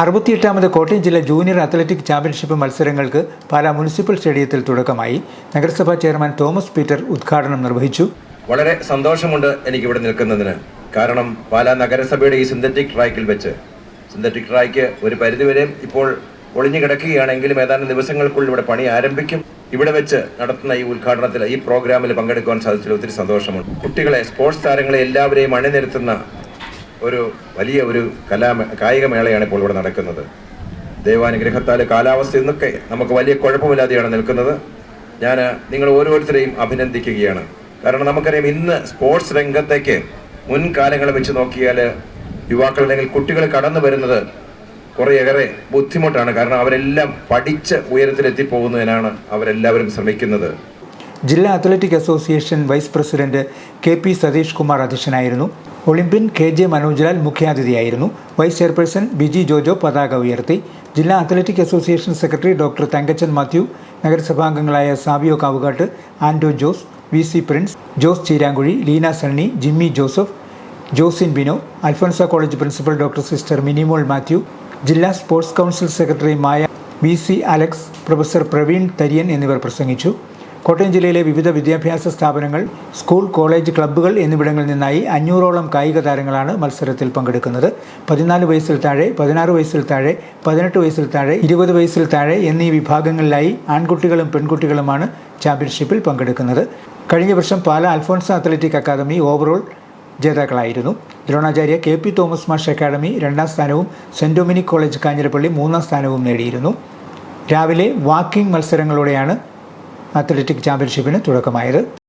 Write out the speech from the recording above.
അറുപത്തിയെട്ടാമത് കോട്ടയം ജില്ലാ junior athletic championship മത്സരങ്ങൾക്ക് Pala municipal സ്റ്റേഡിയത്തിൽ തുടക്കമായി. നഗരസഭാ ചെയർമാൻ തോമസ് പീറ്റർ ഉദ്ഘാടനം നിർവഹിച്ചു. വളരെ സന്തോഷമുണ്ട് എനിക്ക് ഇവിടെ നിൽക്കുന്നതിന്. കാരണം പാലാ നഗരസഭയുടെ ഈ സിന്തറ്റിക് ട്രാക്കിൽ വെച്ച് സിന്തറ്റിക് ട്രാക്ക് ഒരു പരിധിവരെയും ഇപ്പോൾ ഒളിഞ്ഞു കിടക്കുകയാണെങ്കിലും ഏതാനും ദിവസങ്ങൾക്കുള്ളിൽ ഇവിടെ പണി ആരംഭിക്കും. ഇവിടെ വെച്ച് നടത്തുന്ന ഈ ഉദ്ഘാടനത്തിൽ ഈ പ്രോഗ്രാമിൽ പങ്കെടുക്കുവാൻ സാധിച്ചതിൽ ഒത്തിരി സന്തോഷമുണ്ട്. കുട്ടികളെ സ്പോർട്സ് താരങ്ങളെ എല്ലാവരെയും അണിനിരത്തുന്ന ഒരു വലിയ ഒരു കലാ കായികമേളയാണ് ഇപ്പോൾ ഇവിടെ നടക്കുന്നത്. ദൈവാനുഗ്രഹത്താൽ കാലാവസ്ഥ ഇന്നൊക്കെ നമുക്ക് വലിയ കുഴപ്പമില്ലാതെയാണ് നിൽക്കുന്നത്. ഞാൻ നിങ്ങൾ ഓരോരുത്തരെയും അഭിനന്ദിക്കുകയാണ്. കാരണം നമുക്കറിയാം ഇന്ന് സ്പോർട്സ് രംഗത്തേക്ക് മുൻകാലങ്ങളെ വെച്ച് നോക്കിയാൽ യുവാക്കൾ അല്ലെങ്കിൽ കുട്ടികൾ കടന്നു വരുന്നത് കുറേയേറെ ബുദ്ധിമുട്ടാണ്. കാരണം അവരെല്ലാം പഠിച്ച് ഉയരത്തിലെത്തിപ്പോകുന്നതിനാണ് അവരെല്ലാവരും ശ്രമിക്കുന്നത്. ജില്ലാ athletic association vice president K P Satheesh Kumar അധ്യക്ഷനായിരുന്നു. ഒളിമ്പ്യൻ കെ ജെ മനോജ്ലാൽ മുഖ്യാതിഥിയായിരുന്നു. വൈസ് ചെയർപേഴ്സൺ ബിജി ജോജോ പതാക ഉയർത്തി. ജില്ലാ athletic association secretary doctor Thankachan Mathew നഗരസഭാംഗങ്ങളായ Sabiyo Kavukattu Ando Jose V C Prince Jose Cheerankuzhi Leena Sunny Jimmy Joseph Josin Bino Alphonsa college principal doctor sister Minimol Mathew ജില്ലാ sports council secretary Maya V C Alex professor Praveen Thariyan എന്നിവർ പ്രസംഗിച്ചു. കോട്ടയം ജില്ലയിലെ വിവിധ വിദ്യാഭ്യാസ സ്ഥാപനങ്ങൾ school college ക്ലബ്ബുകൾ എന്നിവിടങ്ങളിൽ നിന്നായി അഞ്ഞൂറോളം കായിക താരങ്ങളാണ് മത്സരത്തിൽ പങ്കെടുക്കുന്നത്. പതിനാല് വയസ്സിൽ താഴെ പതിനാറ് വയസ്സിൽ താഴെ പതിനെട്ട് വയസ്സിൽ താഴെ ഇരുപത് വയസ്സിൽ താഴെ എന്നീ വിഭാഗങ്ങളിലായി ആൺകുട്ടികളും പെൺകുട്ടികളുമാണ് ചാമ്പ്യൻഷിപ്പിൽ പങ്കെടുക്കുന്നത്. കഴിഞ്ഞ വർഷം Pala Alphonsa athletic academy overall ജേതാക്കളായിരുന്നു. Dronacharya K P Thomas മാഷ് അക്കാദമി രണ്ടാം സ്ഥാനവും സെന്റ് ഡൊമിനിക് കോളേജ് കാഞ്ഞിരപ്പള്ളി മൂന്നാം സ്ഥാനവും നേടിയിരുന്നു. രാവിലെ വാക്കിംഗ് മത്സരങ്ങളോടെയാണ് അത്ലറ്റിക് ചാമ്പ്യൻഷിപ്പിന് തുടക്കമായത്.